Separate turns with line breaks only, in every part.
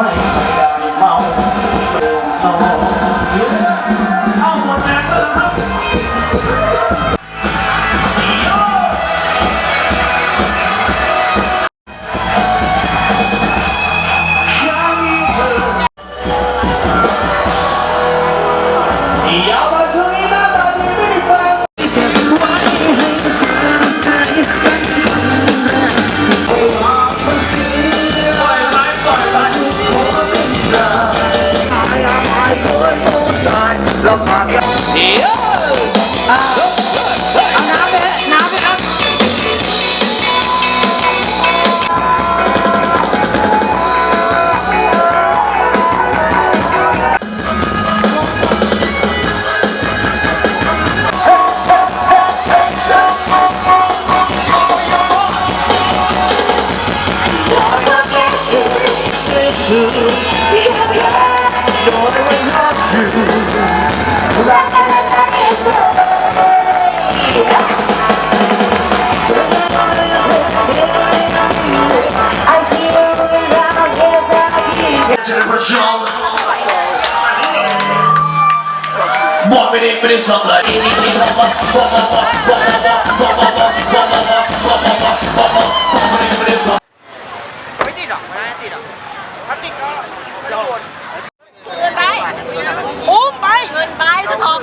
ไม่ได้เมาเอาเอา
One minute, minute, somebody. One minute, minute, somebody.
เงิ
น
ไปอุ้มไปเงินไปจะทอง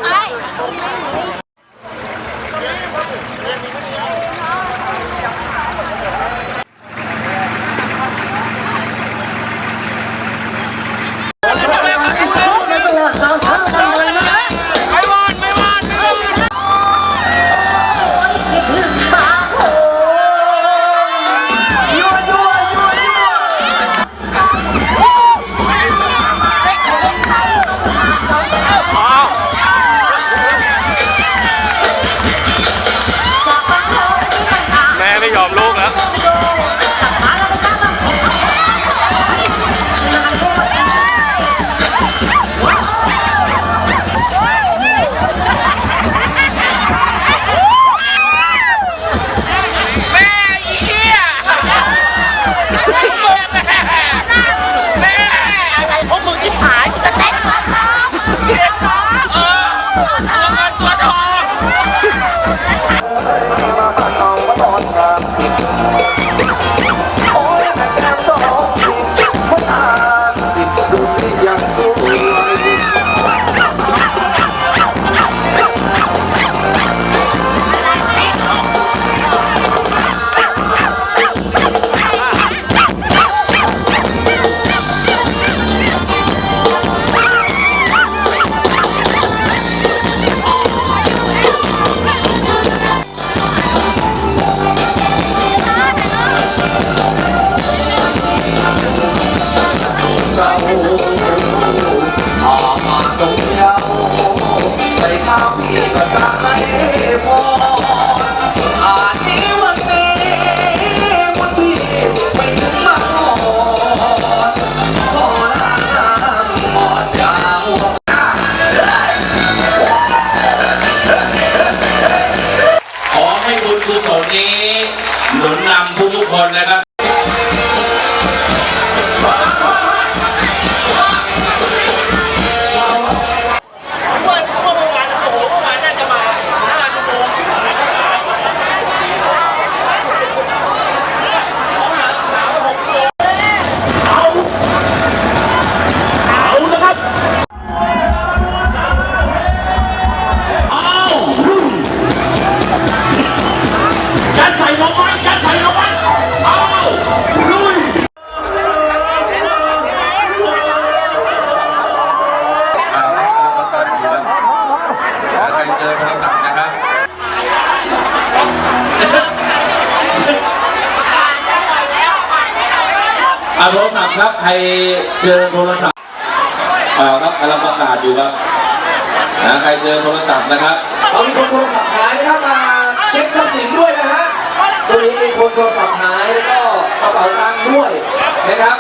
อ
ตัวเเจ้า
อามา
โท
รศัพท์ครับ ใครเจอโทรศัพท์เปล่าครับกำลังประกาศอยู่ครับนะใครเจอโทรศัพท์นะครับ
เอามีคนโทรศัพท์หายนะครับมาเช็คทรัพย์สินด้วยนะฮะตัวนี้มีคนโทรศัพท์หายแล้วก็กระเป๋าตังค์ด้วยนะครับ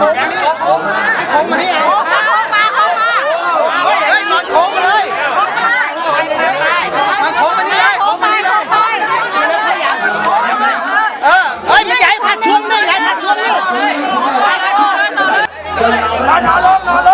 มา
เลยมาโค้งมานี่เลยโค้งมานี่เลยเออเฮ้ยไม่ใหญ่ผัดช่วงนี่ใหญ่ผัดช่วงนี่นอนนอนลง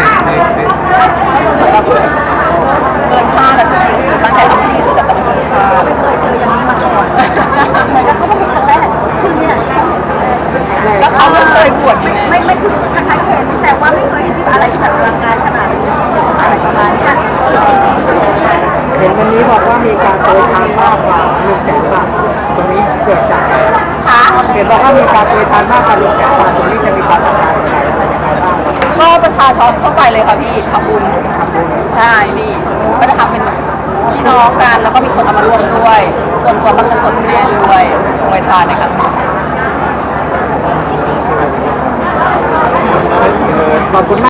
เกิ
นคาดอะพี่คือตั้งใจทำดีสุดแต่มันเกินคาดไม่เคยเจออย่างนี้มาก่อนเหมือนกับเขาไม่เห็นครั้งแรกคือเนี่ยก็เขาไม่เคยบวชไม่ไม่ไม่คือคล้ายๆเห็นแต่ว่าไม่เคยเห็นที่อะไรที่แบบอลังการขนาดนี้อะไรประมาณนี้
เห็นวันนี้บอกว่ามีการโปรยทานมากกว่าหนึ่งแสนบาทตรงนี้เกิดจากอะไร
คะ
เห็นบอกว่ามีการโปรยทานมากกว่าหนึ่งแสนบาทตรงนี้จะมีความสำคัญยังไงบ้าง
ก็ประชาชนทั่วไปเลยค่ะพี่ทำบุญใช่พี่ก็จะทำเป็นแบบพี่น้องกันแล้วก็มีคนเอามาร่วมด้วย ส่วนตัวก็เป็นส่วนแม่ด้วยไว้ทานในครั้งนี้
ขอบคุณมาก